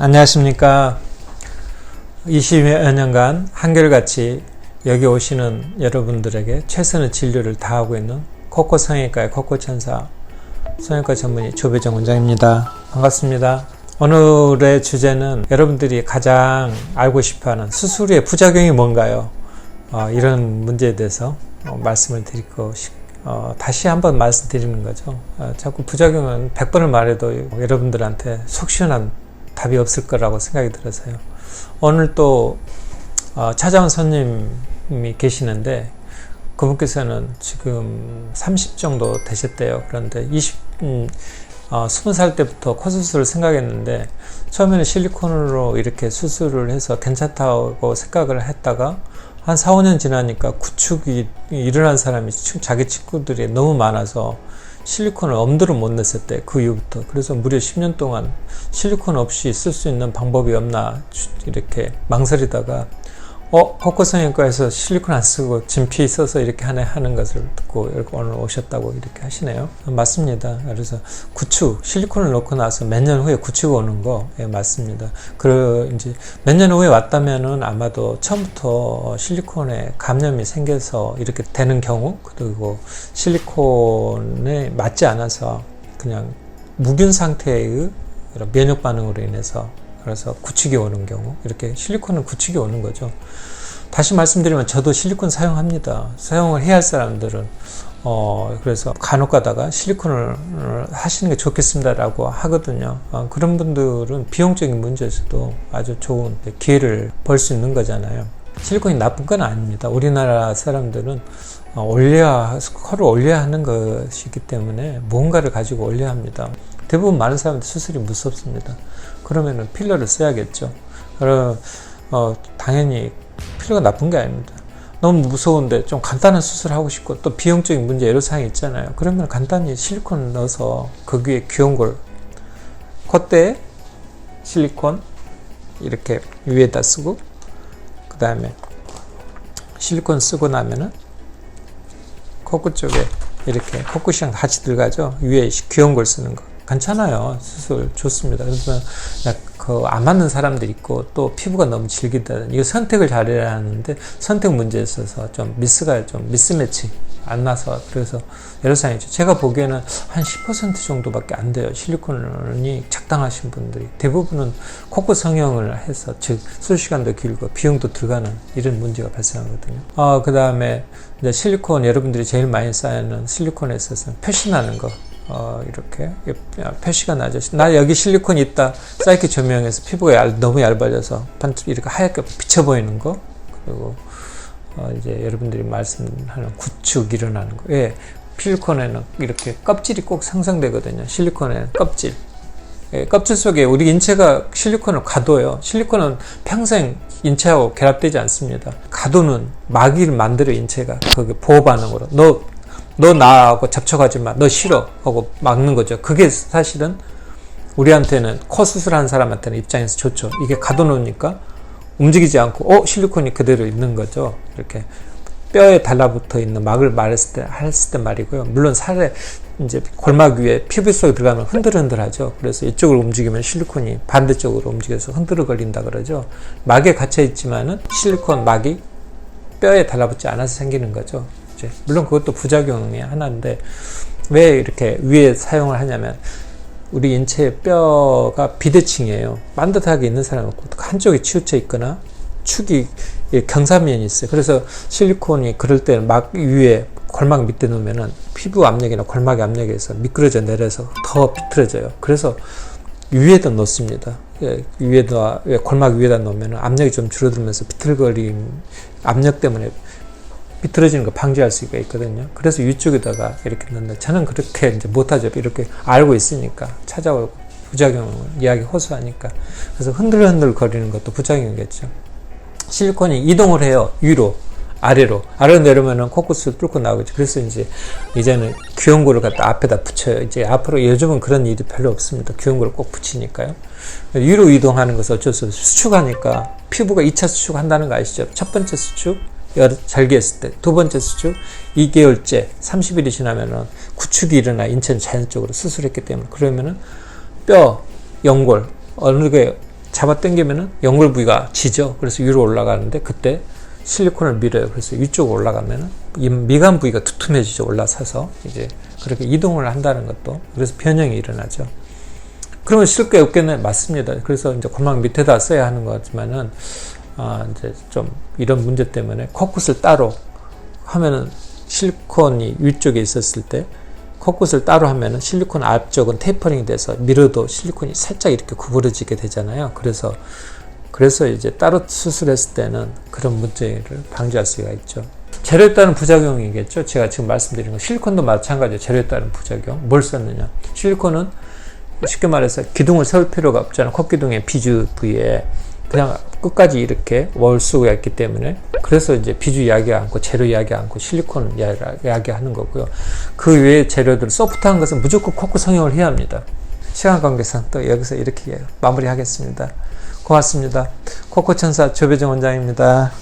안녕하십니까. 20여 년간 한결같이 여기 오시는 여러분들에게 최선의 진료를 다하고 있는 코코 성형외과의 코코 천사 성형외과 전문의 조배정 원장입니다. 반갑습니다. 오늘의 주제는 여러분들이 가장 알고 싶어하는 수술 후의 부작용이 뭔가요? 어, 이런 문제에 대해서 어, 말씀을 드리고 싶, 어, 다시 한번 말씀드리는 거죠. 어, 자꾸 부작용은 100번을 말해도 여러분들한테 속 시원한 답이 없을 거라고 생각이 들어서요. 오늘 또 어, 찾아온 손님이 계시는데 그분께서는 지금 30 정도 되셨대요. 그런데 20, 음, 어, 20살 때부터 코 수술을 생각했는데 처음에는 실리콘으로 이렇게 수술을 해서 괜찮다고 생각을 했다가 한 4, 5년 지나니까 구축이 일어난 사람이 자기 친구들이 너무 많아서 실리콘을 엄두를 못 냈을 때 그 이후부터. 그래서 무려 10년 동안 실리콘 없이 쓸 수 있는 방법이 없나 이렇게 망설이다가 어 코코 성형과에서 실리콘 안 쓰고 진피 써서 이렇게 하네 하는 것을 듣고 오늘 오셨다고 이렇게 하시네요. 맞습니다. 그래서 구축 실리콘을 넣고 나서 몇 년 후에 구축 오는 거 예, 맞습니다. 그 이제 몇 년 후에 왔다면은 아마도 처음부터 실리콘에 감염이 생겨서 이렇게 되는 경우 그리고 실리콘에 맞지 않아서 그냥 무균 상태의 면역 반응으로 인해서 그래서 구축이 오는 경우 이렇게 실리콘은 구축이 오는 거죠. 다시 말씀드리면 저도 실리콘 사용합니다. 사용을 해야 할 사람들은 어 그래서 간혹 가다가 실리콘을 하시는 게 좋겠습니다라고 하거든요. 어, 그런 분들은 비용적인 문제에서도 아주 좋은 기회를 벌 수 있는 거잖아요. 실리콘이 나쁜 건 아닙니다. 우리나라 사람들은 어, 올려야 코를 올려야 하는 것이기 때문에 뭔가를 가지고 올려야 합니다. 대부분 많은 사람들 수술이 무섭습니다. 그러면은 필러를 써야겠죠. 그럼 어, 당연히 필러가 나쁜 게 아닙니다. 너무 무서운데 좀 간단한 수술 하고 싶고 또 비용적인 문제 애로사항이 있잖아요. 그러면 간단히 실리콘 넣어서 거기에 귀여운 걸 콧대에 실리콘 이렇게 위에다 쓰고 그 다음에 실리콘 쓰고 나면은 코끝 쪽에 이렇게 코끝이랑 같이 들어가죠. 위에 귀여운 걸 쓰는 거. 괜찮아요. 수술 좋습니다. 그래서 그안 맞는 사람들 있고 또 피부가 너무 질기다. 이거 선택을 잘해야 하는데 선택 문제에 있어서 좀 미스가 좀 미스매치 안 나서 그래서 여러사항이죠. 제가 보기에는 한 10% 정도밖에 안 돼요. 실리콘이 적당하신 분들이 대부분은 코끝 성형을 해서 즉술 시간도 길고 비용도 들어가는 이런 문제가 발생하거든요. 아 그다음에 이제 실리콘 여러분들이 제일 많이 쌓이는 실리콘에 있어서 표시나는 거. 어, 이렇게 표시가 나죠. 나 여기 실리콘 있다. 사이키 조명해서 피부가 얇, 너무 얇아져서 반쪽 이렇게 하얗게 비쳐 보이는 거. 그리고 어, 이제 여러분들이 말씀하는 구축 일어나는 거. 예. 실리콘에는 이렇게 껍질이 꼭 상상되거든요. 실리콘에는 껍질. 예, 껍질 속에 우리 인체가 실리콘을 가둬요. 실리콘은 평생 인체하고 결합되지 않습니다. 가두는 마귀를 만들어 인체가 거기 보호 반응으로. 너 너 나하고 접촉하지 마. 너 싫어. 하고 막는 거죠. 그게 사실은 우리한테는 코 수술한 사람한테는 입장에서 좋죠. 이게 가둬놓으니까 움직이지 않고, 어, 실리콘이 그대로 있는 거죠. 이렇게 뼈에 달라붙어 있는 막을 말했을 때, 했을 때 말이고요. 물론 살에 이제 골막 위에 피부 속에 들어가면 흔들흔들 하죠. 그래서 이쪽으로 움직이면 실리콘이 반대쪽으로 움직여서 흔들어 걸린다 그러죠. 막에 갇혀 있지만은 실리콘 막이 뼈에 달라붙지 않아서 생기는 거죠. 이제 물론 그것도 부작용의 하나인데 왜 이렇게 위에 사용을 하냐면 우리 인체의 뼈가 비대칭이에요. 반듯하게 있는 사람은 한쪽이 치우쳐 있거나 축이 경사면이 있어요. 그래서 실리콘이 그럴 때는 막 위에 골막 밑에 놓으면은 피부 압력이나 골막 압력에서 미끄러져 내려서 더 비틀어져요. 그래서 위에다 놓습니다. 예, 위에다 골막 위에다 놓으면 압력이 좀 줄어들면서 비틀거림 압력 때문에 비틀어지는 거 방지할 수가 있거든요. 그래서 위쪽에다가 이렇게 넣는다. 저는 그렇게 이제 못하죠. 이렇게 알고 있으니까 찾아오고 부작용을 이야기 호소하니까. 그래서 흔들흔들 거리는 것도 부작용이겠죠. 실리콘이 이동을 해요. 위로. 아래로. 아래로 내려면은 코끝을 뚫고 나오겠죠. 그래서 이제, 이제는 귀염고를 갖다 앞에다 붙여요. 이제 앞으로 요즘은 그런 일이 별로 없습니다. 귀염고를 꼭 붙이니까요. 위로 이동하는 것은 어쩔 수 없이 수축하니까 피부가 2차 수축한다는 거 아시죠? 첫 번째 수축, 절개했을 때 두 번째 수축 2개월째 30일이 지나면은 구축이 일어나 인체는 자연적으로 수술했기 때문에 그러면은 뼈 연골 어느 게 잡아 당기면은 연골 부위가 지죠. 그래서 위로 올라가는데 그때 실리콘을 밀어요. 그래서 위쪽으로 올라가면은 이 미간 부위가 두툼해지죠. 올라서서 이제 그렇게 이동을 한다는 것도 그래서 변형이 일어나죠. 그러면 실게 없겠네 맞습니다. 그래서 이제 고막 밑에다 써야 하는 거지만은 아 이제 좀 이런 문제 때문에 코끝을 따로 하면은 실리콘이 위쪽에 있었을 때 코끝을 따로 하면은 실리콘 앞쪽은 테이퍼링이 돼서 밀어도 실리콘이 살짝 이렇게 구부러지게 되잖아요. 그래서 그래서 이제 따로 수술했을 때는 그런 문제를 방지할 수가 있죠. 재료에 따른 부작용이겠죠. 제가 지금 말씀드린 거 실리콘도 마찬가지예요. 재료에 따른 부작용. 뭘 썼느냐? 실리콘은 쉽게 말해서 기둥을 세울 필요가 없잖아요. 콧기둥의 비주 부위에 그냥 끝까지 이렇게 월 수가 있기 때문에 그래서 이제 비주 이야기 않고 재료 이야기 않고 실리콘 이야기 하는 거고요. 그 외의 재료들 소프트한 것은 무조건 코코 성형을 해야 합니다. 시간 관계상 또 여기서 이렇게 마무리하겠습니다. 고맙습니다. 코코 천사 조배정 원장입니다.